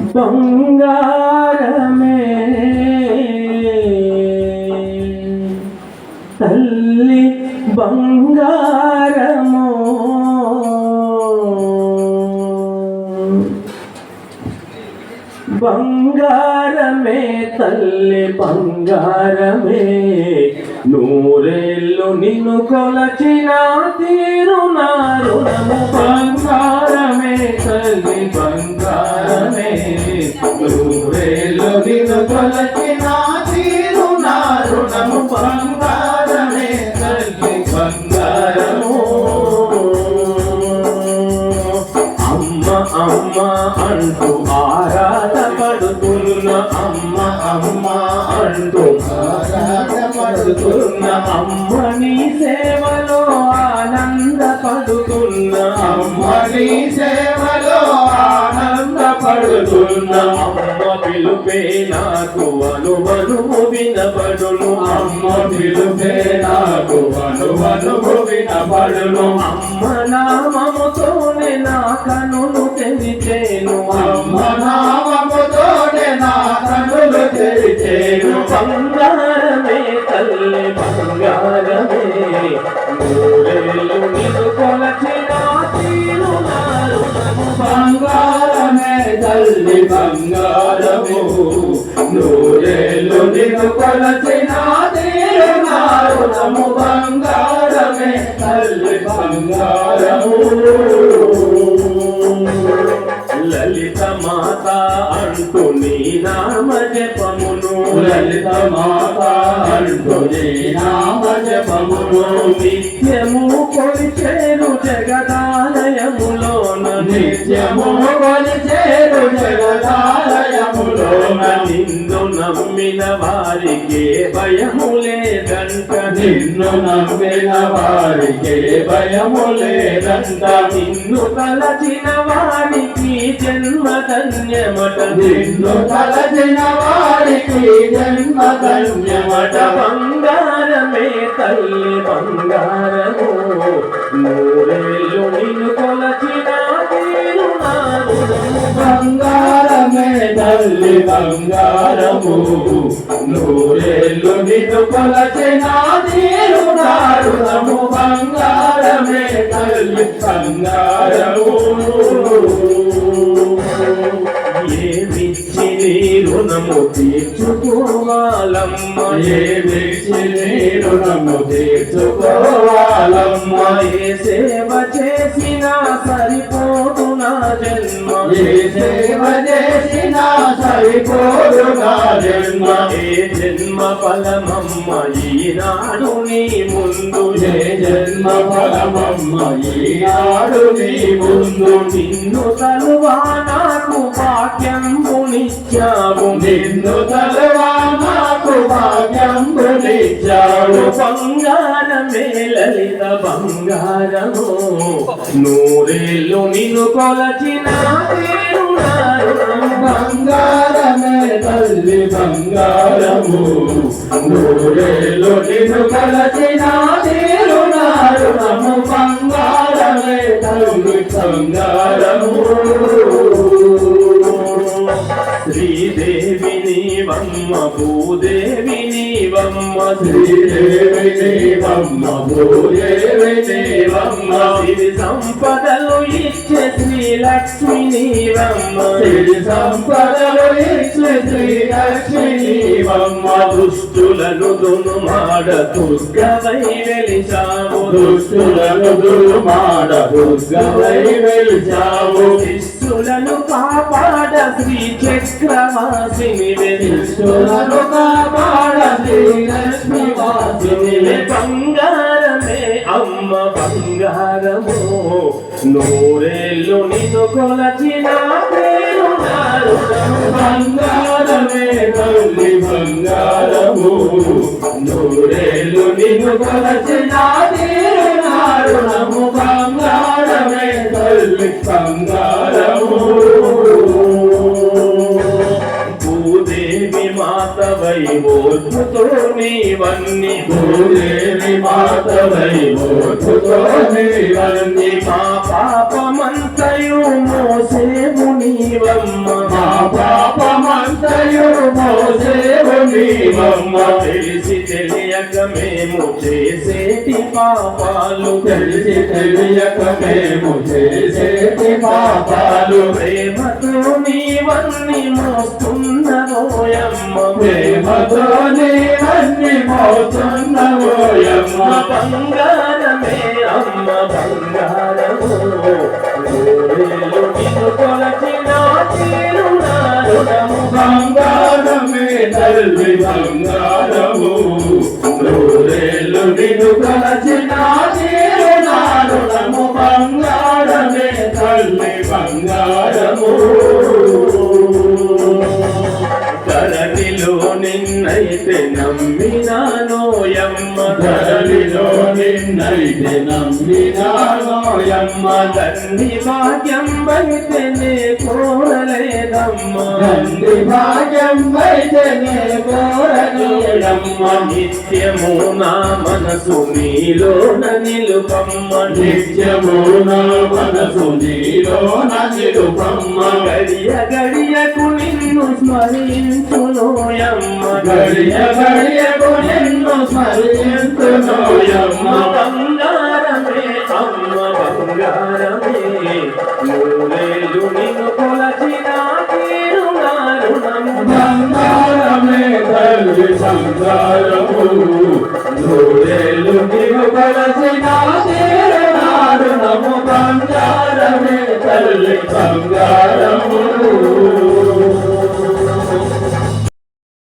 బంగారమే. తల్లి బంగారము. బంగారమే తల్లి బంగారమే. నూరేళ్ళు నిన్ను కొలచిన తీరునారు బంగారమే తల్లి నిన్ను కొలచిన తీరునారు బంగారమే తల్లి బంగారము. అమ్మ అమ్మ అంటూ ఆరాట పడుతున్న అమ్మ అమ్మ అంటూ ఆరాట పడుతున్న అమ్మ నీ సేవలో ఆనంద పడుతున్న అమ్మ నీ సేవలో ఆనంద పడుతున్న అమ్మ. పిలుపే నాకు అనువనువు వినబడును. అమ్మ పిలుపే నాకు అనువనువు వినబడును. అమ్మ నామముతోనే నా కనులు తెరిచేను అమ్మ నామముతోనే తల్లి బంగారము నూరేళ్ళు నిన్ను కొలచిన తీరునారు బంగారమే తల్లి బంగారము లలిత మాత అంటూ నీ నామ జపమును లలిత మాత అంటూ నీ నామ జపమును నిత్యము కొలిచేరు జగదాలయములోన. నిత్యము కొలిచేరు నిన్ను నమ్మిన వారికే భయము లేదంట నిన్ను నమ్మిన వారికి భయము లేదంట నిన్ను తలచిన వారికి జన్మ ధన్యమట నిన్ను కలచిన వారికి జన్మ ధన్యమట బంగారమే తల్లి బంగారము నూరేళ్ళు నిన్ను కొలచ తల్లి బంగారము నూరేళ్ళు నిన్ను కొలచిన బంగారమే తల్లి బంగారము. నీ రుణము తీర్చుకోవాలమ్మ. ఏమిచ్చి నీ రుణము తీర్చుకోవాలమ్మ. ఏ సేవ చేసినా సరిపోదు నా జన్మ. ఏ సేవ చేసినా సరిపోదు నా జన్మ. ఏ జన్మ ఫలమమ్మ ఈనాడు నీ ముందు ఏ జన్మ ఫలమమ్మ ఈనాడు నీ ముందు నిన్ను తలువా నాకు భాగ్యంబునిచ్చావు నిన్ను తలువా నాకు భాగ్యంబునిచ్చావు బంగారమే లలిత బంగారము నూరేళ్ళు నిన్ను కొలచిన బంగారమే తల్లి బంగారము నూరేళ్ళు నిన్ను కొలచిన సంగారము బంగారము శ్రీదేవి నీవమ్మ భూదేవి నీవమ్మ శ్రీదేవి నీవమ్మ భూదేవి నీవమ్మ సిరి సంపదలు ఇచ్చే శ్రీలక్ష్మి నీవమ్మ సిరి సంపదలు ఇచ్చే శ్రీలక్ష్మి నీవమ్మ దుష్టులను దునుమాడ దుర్గవై వెలిచావు. దుష్టులను దునుమాడ దుర్గవై వెలిచావు. శిష్యులను కాపాడ శ్రీ చక్రవాసిని శిష్యులను కాపాడ శ్రీ లక్ష్మి వాసిని బంగారమే అమ్మ బంగారము. నూరేళ్ళు నిన్ను కొలచిన బంగారమే తల్లి బంగారము. నూరేళ్ళు నిన్ను కొలచిన తీరునారు బంగారమే తల్లి బంగారము. భూదేవి మాతవై ఓర్పుతో నీవన్నీ భూదేవి మాతవై ఓర్పుతో నీవన్నీ నీవమ్మ తెలిసి తెలియక మేము చేసేటి పాపాలు. తెలిసి తెలియక మేము చేసేటి పాపాలు. ప్రేమతో నీవన్నీ మోస్తున్నవోయమ్మ ప్రేమతో నీవన్నీ మోస్తున్నవోయమ్మ. బంగారమే అమ్మ బంగారము. కొలచిన తీరునారుణము బంగారమే తల్లి బంగారము నూరేళ్ళు నిన్ను కలచిన తీరునారుణము బంగారమే తల్లి బంగారము. ధరణిలో నిన్నైతే నమ్మినానోయమ్మ ధరణిలో నిన్నైతే నమ్మినానోయమ్మ తండ్రి భాగ్యం అయితే నే కోరలేదమ్మ తండ్రి భాగ్యం వైద్యనే కోరనోయమ్మ నిత్యము నా మనసు నీలోన నిలుపమ్మ నిత్యము నా మనసు నీలోన నిలుపమ్మ గడియ గడియకు నిన్ను స్మరించునోయమ్మ గడియ గడియకు నిన్ను స్మరించునోయమ్మ బంగారమే అమ్మ బంగారమే నూరేళ్ళు నిన్ను కొలచిన తీరునారుణము బంగారమే తల్లి సంసారము బంగారమే తల్లి బంగారము.